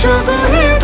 说过。